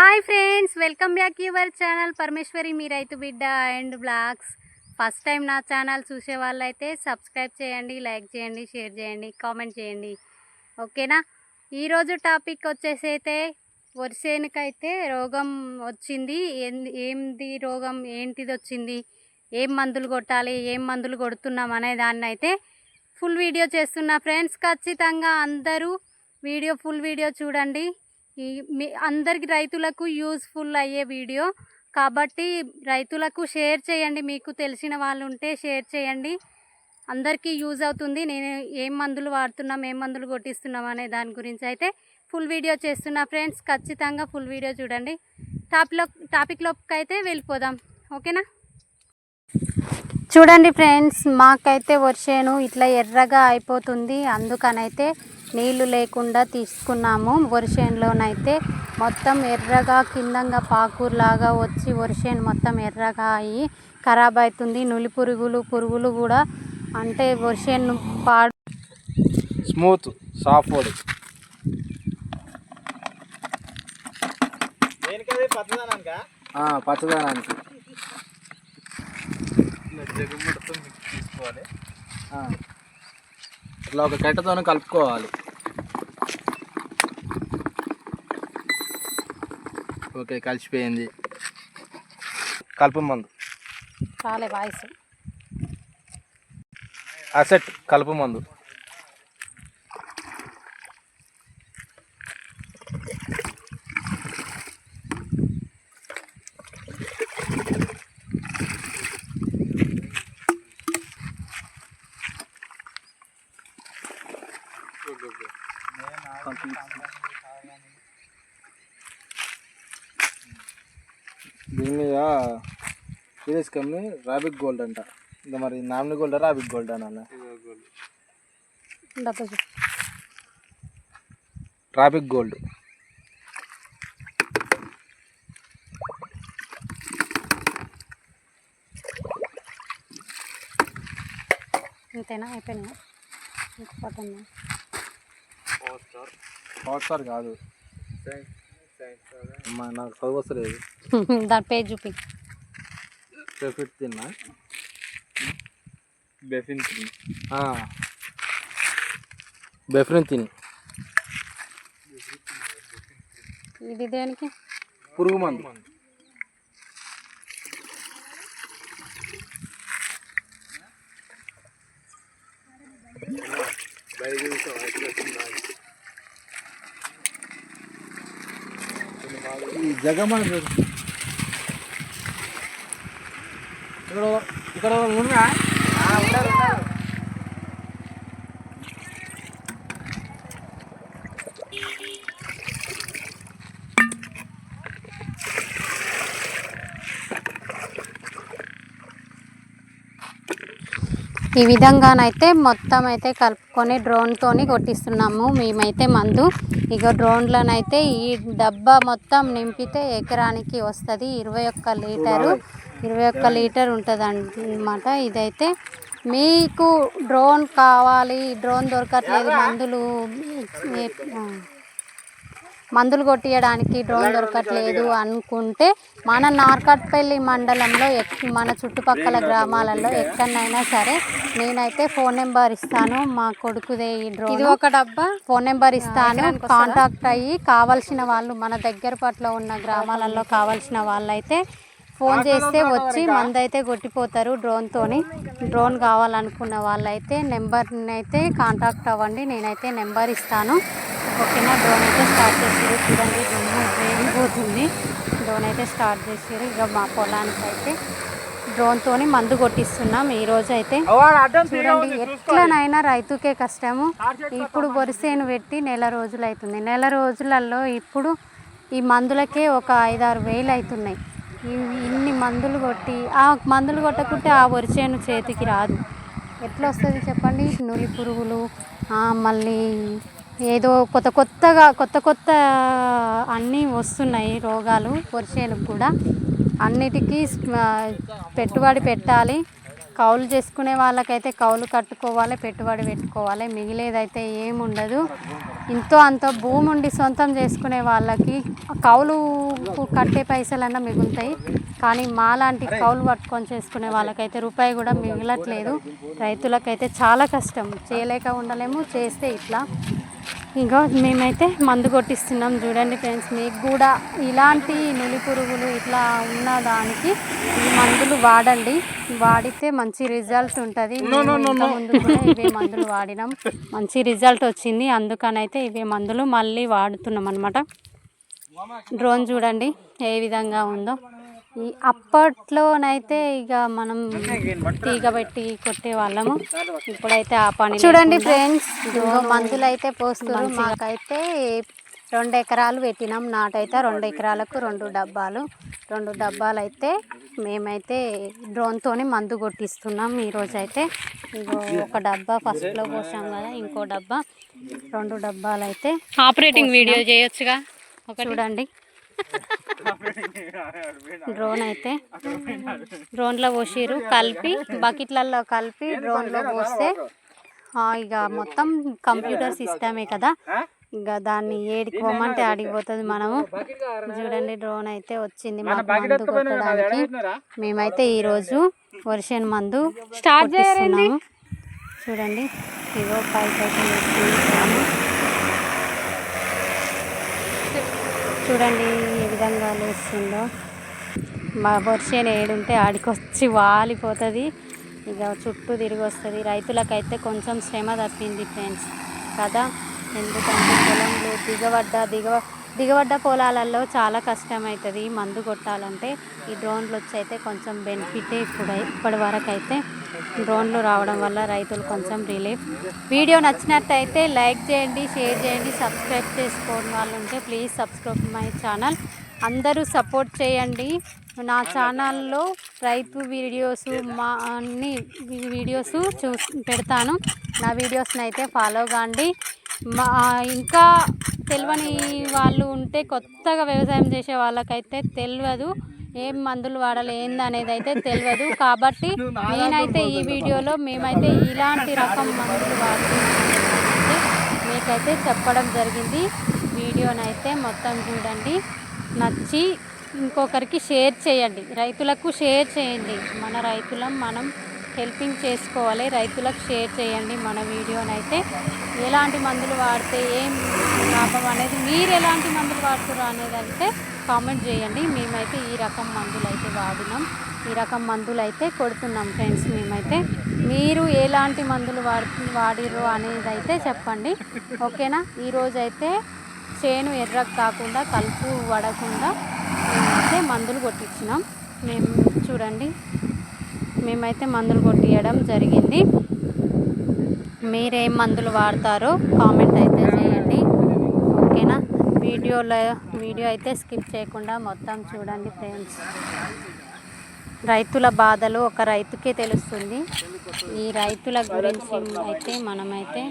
Hi friends welcome back your channel Parameshwari మీ రైతు బిడ్డ and blogs. First time నా channel చూసే వాళ్ళైతే సబ్స్క్రైబ్ చేయండి లైక్ చేయండి షేర్ చేయండి కామెంట్ చేయండి. ఓకేనా? ఈరోజు టాపిక్ వచ్చేసి అయితే వరిసేనుకైతే రోగం వచ్చింది. ఏంది రోగం ఏంటిది వచ్చింది ఏం మందులు కొట్టాలి ఏం మందులు కొడుతున్నాం అనే దాన్ని అయితే ఫుల్ వీడియో చేస్తున్నా ఫ్రెండ్స్. ఖచ్చితంగా అందరూ వీడియో ఫుల్ వీడియో చూడండి. మీ అందరికి రైతులకు యూస్ఫుల్ అయ్యే వీడియో. కాబట్టి రైతులకు షేర్ చేయండి. మీకు తెలిసిన వాళ్ళు ఉంటే షేర్ చేయండి. అందరికీ యూజ్ అవుతుంది. నేను ఏం మందులు వాడుతున్నాం ఏం మందులు కొట్టిస్తున్నాం అనే దాని గురించి అయితే ఫుల్ వీడియో చేస్తున్నా ఫ్రెండ్స్. ఖచ్చితంగా ఫుల్ వీడియో చూడండి. టాపిక్లో టాపిక్లోకి అయితే వెళ్ళిపోదాం. ఓకేనా? చూడండి ఫ్రెండ్స్ మాకైతే వర్షేను ఇట్లా ఎర్రగా అయిపోతుంది. అందుకనైతే నీళ్ళు లేకుండా తీసుకున్నాము. వర్షంలోనైతే మొత్తం ఎర్రగా కిందంగా పాకూరులాగా వచ్చి వర్షం మొత్తం ఎర్రగా అయ్యి ఖరాబ్ అవుతుంది నులి పురుగులు పురుగులు కూడా అంటే వర్షం పాడు స్మూత్ సాఫ్ట్ వుడ్ పచ్చదనానికా. ఇట్లా ఒక కట్టెతోనే కలుపుకోవాలి. ఓకే కలిసిపోయింది. కలుపు మందు. చాలే వాయిస్ అసెట్ కలుపు మందు. దీని మీద కంపెనీ రాబిక్ గోల్డ్ అంట. ఇంకా మరి నామినీ గోల్డ్ రాబిక్ గోల్డ్ అన్న. Traffic gold. అంతేనా అయిపోయినా ఇంకోటి ఉందా? హాట్ స్టార్ కాదు. అమ్మా నాకు చదువు వస్తలేదు. దాని పేజ్ చూపి ఫిఫ్త్ తిన్నా బెఫిన్ బెఫ్రిన్ తిని ఇది దేనికి పురుగు మందు ఈ జగమని చూడు. ఇక్కడ ఇక్కడ ఉన్నా ఈ విధంగానైతే మొత్తం అయితే కలుపుకొని డ్రోన్తోని కొట్టిస్తున్నాము. మేమైతే మందు. ఇక డ్రోన్లనైతే ఈ డబ్బా మొత్తం నింపితే ఎకరానికి వస్తుంది ఇరవై ఒక్క లీటరు. ఇరవై ఒక్క లీటర్ ఉంటుంది అన్నమాట ఇదైతే. మీకు డ్రోన్ కావాలి డ్రోన్ దొరకట్లేదు మందులు మందులు కొట్టియడానికి డ్రోన్ దొరకట్లేదు అనుకుంటే మన నార్కట్పల్లి మండలంలో ఎక్ మన చుట్టుపక్కల గ్రామాలలో ఎక్కడైనా సరే నేనైతే ఫోన్ నెంబర్ ఇస్తాను. మా కొడుకుదే ఈ డ్రోన్. ఇది ఒక డబ్బా? ఫోన్ నెంబర్ ఇస్తాను. కాంటాక్ట్ అయ్యి కావాల్సిన వాళ్ళు మన దగ్గర పట్ల ఉన్న గ్రామాలలో కావాల్సిన వాళ్ళైతే ఫోన్ చేస్తే వచ్చి మందైతే కొట్టిపోతారు డ్రోన్తోని. డ్రోన్ కావాలనుకున్న వాళ్ళైతే నెంబర్ని అయితే కాంటాక్ట్ అవ్వండి. నేనైతే నెంబర్ ఇస్తాను. ఓకేనా? డ్రోన్ అయితే స్టార్ట్ చేసారు చూడండి దుమ్ము వేగిపోతుంది డ్రోన్ అయితే స్టార్ట్ చేసారు ఇక మా పొలానికి అయితే డ్రోన్తోని మందు కొట్టిస్తున్నాం. ఈ రోజు అయితే చూడండి ఎట్లనైనా రైతుకే కష్టము. ఇప్పుడు వరిసేను పెట్టి నెల రోజులు అవుతుంది నెల రోజులలో ఇప్పుడు ఈ మందులకే ఒక ఐదారు వేలు అవుతున్నాయి ఇన్ని మందులు కొట్టి ఆ మందులు కొట్టకుంటే ఆ వరిసేను చేతికి రాదు. ఎట్లా వస్తుంది చెప్పండి? నులి పురుగులు మళ్ళీ ఏదో కొత్త కొత్తగా కొత్త కొత్త అన్నీ వస్తున్నాయి రోగాలు వరిసేనుకు కూడా. అన్నిటికీ పెట్టుబడి పెట్టాలి. కౌలు చేసుకునే వాళ్ళకైతే కౌలు కట్టుకోవాలి పెట్టుబడి పెట్టుకోవాలి. మిగిలేదైతే ఏముండదు ఇంతో అంత భూమి ఉండి సొంతం చేసుకునే వాళ్ళకి కౌలు కట్టే పైసలన్నా మిగులుతాయి. కానీ మాలాంటి కౌలు పట్టుకొని చేసుకునే వాళ్ళకైతే రూపాయి కూడా మిగలట్లేదు. రైతులకైతే చాలా కష్టం. చేయలేక ఉండలేము చేస్తే ఇట్లా. ఇంకా మేమైతే మందు కొట్టిస్తున్నాం చూడండి ఫ్రెండ్స్. మీకు కూడా ఇలాంటి నులి పురుగులు ఇట్లా ఉన్న దానికి ఈ మందులు వాడండి. వాడితే మంచి రిజల్ట్ ఉంటుంది. కూడా ఇవే మందులు వాడినాం. మంచి రిజల్ట్ వచ్చింది. అందుకనైతే ఇవే మందులు మళ్ళీ వాడుతున్నాం అనమాట డ్రోన్ చూడండి ఏ విధంగా ఉందో. ఈ అప్పట్లోనైతే ఇక మనం తీగ పెట్టి కొట్టే వాళ్ళము. ఇప్పుడైతే ఆ పని చూడండి ఫ్రెండ్స్ మందులు అయితే పోస్తున్నారు మాకైతే రెండు ఎకరాలు పెట్టినాం. నాటైతే రెండు ఎకరాలకు రెండు డబ్బాలు. రెండు డబ్బాలు అయితే మేమైతే డ్రోన్తోని మందు కొట్టిస్తున్నాం ఈరోజు అయితే ఇగో ఒక డబ్బా ఫస్ట్లో పోసాం కదా ఇంకో డబ్బా. రెండు డబ్బాలు అయితే ఆపరేటింగ్ వీడియో చేయొచ్చుగా? చూడండి. డ్రోన్ అయితే. డ్రోన్లో పోసిర్రు కలిపి బకెట్లలో కలిపి డ్రోన్లో పోస్తే ఆ, ఇక మొత్తం కంప్యూటర్ సిస్టమే కదా. ఇక దాన్ని ఏడికి పోమంటే ఆడికి పోతుంది మనము. చూడండి డ్రోన్ అయితే వచ్చింది మందు కొట్టడానికి. మేమైతే ఈరోజు వర్షన్ మందు స్టార్ట్ చేస్తున్నాము చూడండి ఇగో పైకి అయితే చూడండి ఏ విధంగా లేస్తుందో. మా వర్షం ఏడుంటే ఆడికొచ్చి వాలిపోతుంది. ఇక చుట్టూ తిరిగి వస్తుంది రైతులకైతే కొంచెం శ్రమ తప్పింది ఫ్రెండ్స్. కదా? ఎందుకంటే పొలంలో దిగబడ్డ దిగవ దిగబడ్డ పొలాలలో చాలా కష్టం అవుతుంది మందు కొట్టాలంటే ఈ డ్రోన్లు వచ్చి అయితే కొంచెం బెనిఫిటే ఇప్పుడు ఇప్పటి వరకు అయితే డ్రోన్లు రావడం వల్ల రైతులు కొంచెం రిలీఫ్. వీడియో నచ్చినట్టయితే లైక్ చేయండి షేర్ చేయండి సబ్స్క్రైబ్ చేసుకోని వాళ్ళు ఉంటే ప్లీజ్ సబ్స్క్రైబ్ మై ఛానల్. అందరూ సపోర్ట్ చేయండి. నా ఛానల్లో రైతు వీడియోస్ మా అన్ని వీడియోస్ చూ పెడతాను. నా వీడియోస్ని అయితే ఫాలో కాండి. మా ఇంకా తెలియని వాళ్ళు ఉంటే కొత్తగా వ్యవసాయం చేసే వాళ్ళకైతే తెలియదు ఏం మందులు వాడాలి ఏంది అనేది అయితే తెలియదు కాబట్టి నేనైతే ఈ వీడియోలో మేమైతే ఇలాంటి రకం మందులు వాడుతున్నామైతే మీకైతే చెప్పడం జరిగింది. వీడియోనైతే మొత్తం చూడండి. నచ్చి ఇంకొకరికి షేర్ చేయండి. రైతులకు షేర్ చేయండి. మన రైతులం మనం హెల్పింగ్ చేసుకోవాలి. రైతులకు షేర్ చేయండి మన వీడియోనైతే. ఎలాంటి మందులు వాడితే ఏం లాభం అనేది మీరు ఎలాంటి మందులు వాడుతున్నారు అనేది అయితే కామెంట్ చేయండి. మేమైతే ఈ రకం మందులు అయితే వాడినాం. ఈ రకం మందులు అయితే కొడుతున్నాం ఫ్రెండ్స్ మేమైతే. మీరు ఎలాంటి మందులు వాడు వాడిర్రు అనేది అయితే చెప్పండి. ఓకేనా? ఈరోజు అయితే చేను ఎర్రకు కాకుండా కలుపు పడకుండా మేమైతే మందులు కొట్టించినాం. మేము చూడండి. మేమైతే మందులు కొట్టియడం జరిగింది. మీరేం మందులు వాడతారో కామెంట్ అయితే చేయండి. ఓకేనా? వీడియోలో వీడియో అయితే స్కిప్ చేయకుండా మొత్తం చూడండి ఫ్రెండ్స్. రైతుల బాధలు ఒక రైతుకే తెలుస్తుంది. ఈ రైతుల గురించి అయితే మనమైతే